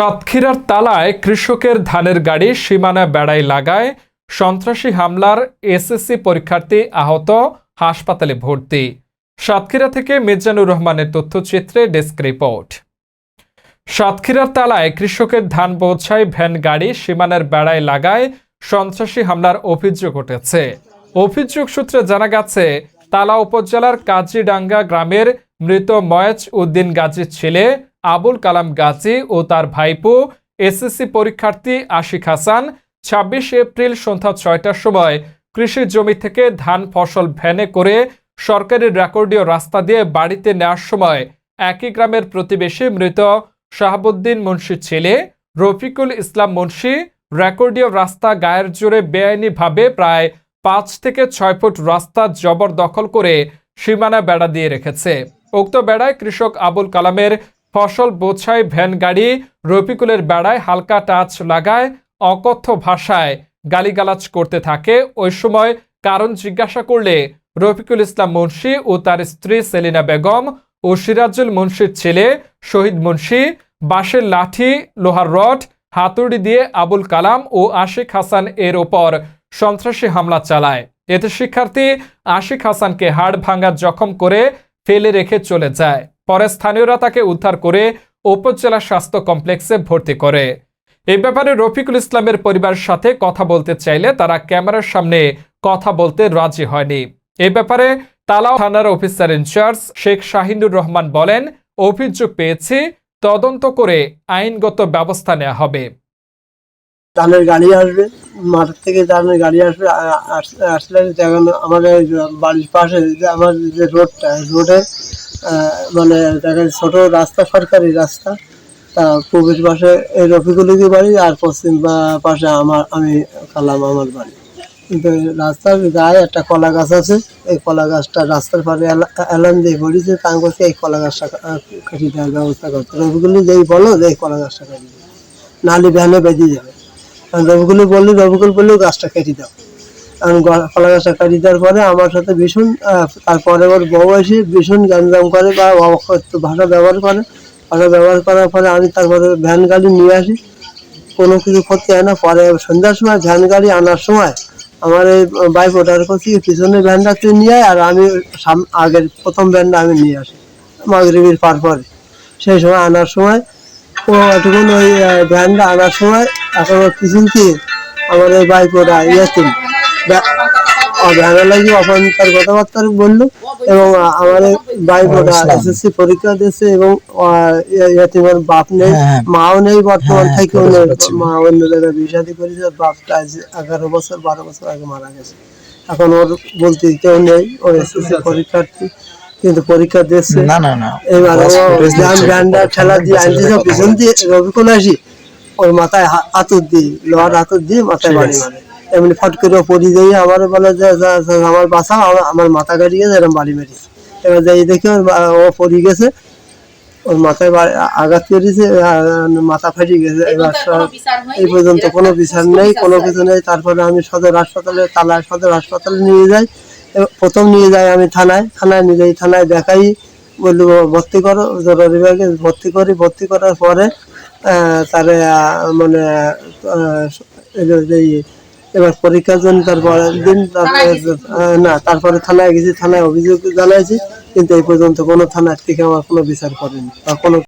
সাতক্ষীরার তালায় কৃষকের ধানের গাড়ি সীমানা বেড়ায় লাগায় সন্ত্রাসী হামলার এসএসসি পরীক্ষার্থী আহত, হাসপাতালে ভর্তি। সাতক্ষীরা থেকে মির্জানুর রহমানের তথ্যচিত্রে ডেস্ক রিপোর্ট। সাতক্ষীরার তালায় কৃষকের ধান বোঝাই ভ্যান গাড়ি সীমানার বেড়ায় লাগায় সন্ত্রাসী হামলার অভিযোগ উঠেছে। অভিযোগ সূত্রে জানা গেছে, তালা উপজেলার কাজিডাঙ্গা গ্রামের মৃত ময়েজ উদ্দিন গাজীর ছেলে আবুল কালাম গাজী ও তার ভাইপো এসএসসি পরীক্ষার্থী আশিক হাসান ছাব্বিশ এপ্রিল সন্ধ্যা ছয়টার সময় কৃষি জমি থেকে ধান ফসল ভ্যানে করে সরকারি রেকর্ডীয় রাস্তা দিয়ে বাড়িতে নেওয়ার সময় একই গ্রামের প্রতিবেশী মৃত শাহাবুদ্দিন মুন্সির ছেলে, রফিকুল ইসলাম মুন্সি, রেকর্ডীয় রাস্তা গায়ের জোরে বেআইনিভাবে প্রায় পাঁচ থেকে ছয় ফুট রাস্তা জবরদখল করে সীমানা বেড়া দিয়ে রেখেছে। উক্ত বেড়ায় কৃষক আবুল কালামের ফসল বোঝাই ভ্যান গাড়ি, রফিকুলের বেড়ায় হালকা টাচ লাগায়, অকথ্য ভাষায় গালিগালাজ করতে থাকে। ওই সময় কারণ জিজ্ঞাসা করলে রফিকুল ইসলাম মুন্সি ও তার স্ত্রী সেলিনা বেগম ও সিরাজুল মুন্সির ছেলে শহীদ মুন্সি, বাঁশের লাঠি, লোহার রড, হাতুড়ি দিয়ে আবুল কালাম ও আশিক হাসান এর ওপর সন্ত্রাসী হামলা চালায়। এতে শিক্ষার্থী আশিক হাসানকে হাড় ভাঙা জখম করে ফেলে রেখে চলে যায়। পরে স্থানীয়রা তাকে উদ্ধার করে উপজেলা স্বাস্থ্য কমপ্লেক্সে ভর্তি করে। এই ব্যাপারে রফিকুল ইসলামের পরিবারের সাথে কথা বলতে চাইলে তারা ক্যামেরার সামনে কথা বলতে রাজি হয়নি। এ ব্যাপারে তালাও থানার officer in charge Sheikh Shahinur Rahman বলেন, অভিযোগ পেয়েছি, তদন্ত করে আইনগত ব্যবস্থা নেওয়া হবে। ধানের গাড়ি আসবে, মাঠ থেকে ধানের গাড়ি আসবে আসলে আমাদের বাড়ির পাশে আমার যে রোডটা, রোডে মানে দেখেন ছোট রাস্তা, সরকারি রাস্তা। তা পূবের পাশে এই রফিকুলিকে বাড়ি, আর পশ্চিম পাশে আমার, আমি কালাম আমার বাড়ি। কিন্তু রাস্তার গায়ে একটা কলা গাছ আছে। এই কলা গাছটা রাস্তার পাড়ে অ্যালার্ম দিয়ে পড়েছে তা আমি বলছি, এই কলা গাছটা কেটে দেওয়ার ব্যবস্থা করতে রফিকুলি যেই বলো যে এই কলা গাছটা কেটে দেবে। নাহলে ভ্যানে বেঁধে যাবে কারণ রবিকুল বললে রবিকুল বললেও গাছটা কেটে দাও। কলা গাছটা কেটে দেওয়ার পরে আমার সাথে ভীষণ তারপরে ওর বউ এসে ভীষণ গ্যাঞ্জাম করে বা ভাষা ব্যবহার করে। ভাষা ব্যবহার করার পরে আমি তারপরে ভ্যান গাড়ি নিয়ে আসি। কোনো কিছু করতে হয় না। পরে সন্ধ্যার সময় ভ্যান গাড়ি আনার সময় আমার এই বাইক ওটার করছি পিছনে ভ্যানটা তুই নিয়ে আয় আর আমি সাম- আগের প্রথম ভ্যানটা আমি নিয়ে আসি, মাগরিবির পার পরে। সেই সময় আনার সময় ও এতক্ষণ ওই ভ্যানটা আনার সময় এখন পিছন থেকে আমার ওই বাইক ওরা ইয়াতিম ভ্যানে লাগি কথাবার্তা বলল এবং আমার এসএসসি পরীক্ষা দিয়েছে এবং ইয়াতিমের বাপ নেই মাও নেই বর্তমান থেকেও নেই মা অন্য জায়গায় বিষাদি করেছে ওর বাপটা আজ এগারো বছর বারো বছর আগে মারা গেছে। এখন ওর বলতে কেউ নেই ও এসএসসি পরীক্ষার্থী কিন্তু পরীক্ষা দিচ্ছে না না না এবার জ্ঞান দিচ্ছে। দিয়ে আনছে পিছন দিয়ে রবিকুল আসি ওর মাথায় হাতুর দিই লোহার হাতুর দিয়ে মাথায় বাড়ি মারে। এমনি ফট করে পড়ি দিয়ে আমার বলে যে আমার বাসা আমার- মাথা কাটি গেছে এরকম বাড়ি মেরেছে। এবার যাই দেখি ওর ও পড়ি গেছে ওর মাথায় আঘাত করেছে মাথা ফাটি গেছে। এবার এই পর্যন্ত কোনো বিচার নেই কোনো কিছু নেই। তারপরে আমি সদর হাসপাতালে তালায় সদর হাসপাতালে নিয়ে যাই। এবার প্রথম নিয়ে যাই আমি থানায়। থানায় নিয়ে যাই থানায় দেখাই বলল ভর্তি করো জরুরি বিভাগে ভর্তি করি। ভর্তি করার পরে তারে মানে ইয়ে, এবার পরীক্ষার জন্য তারপরে দিন, তারপরে না, তারপরে থানায় গেছি, থানায় অভিযোগ জানাইছি, কিন্তু এই পর্যন্ত কোনো থানার থেকে আমার কোনো বিচার করেনি বা কোনো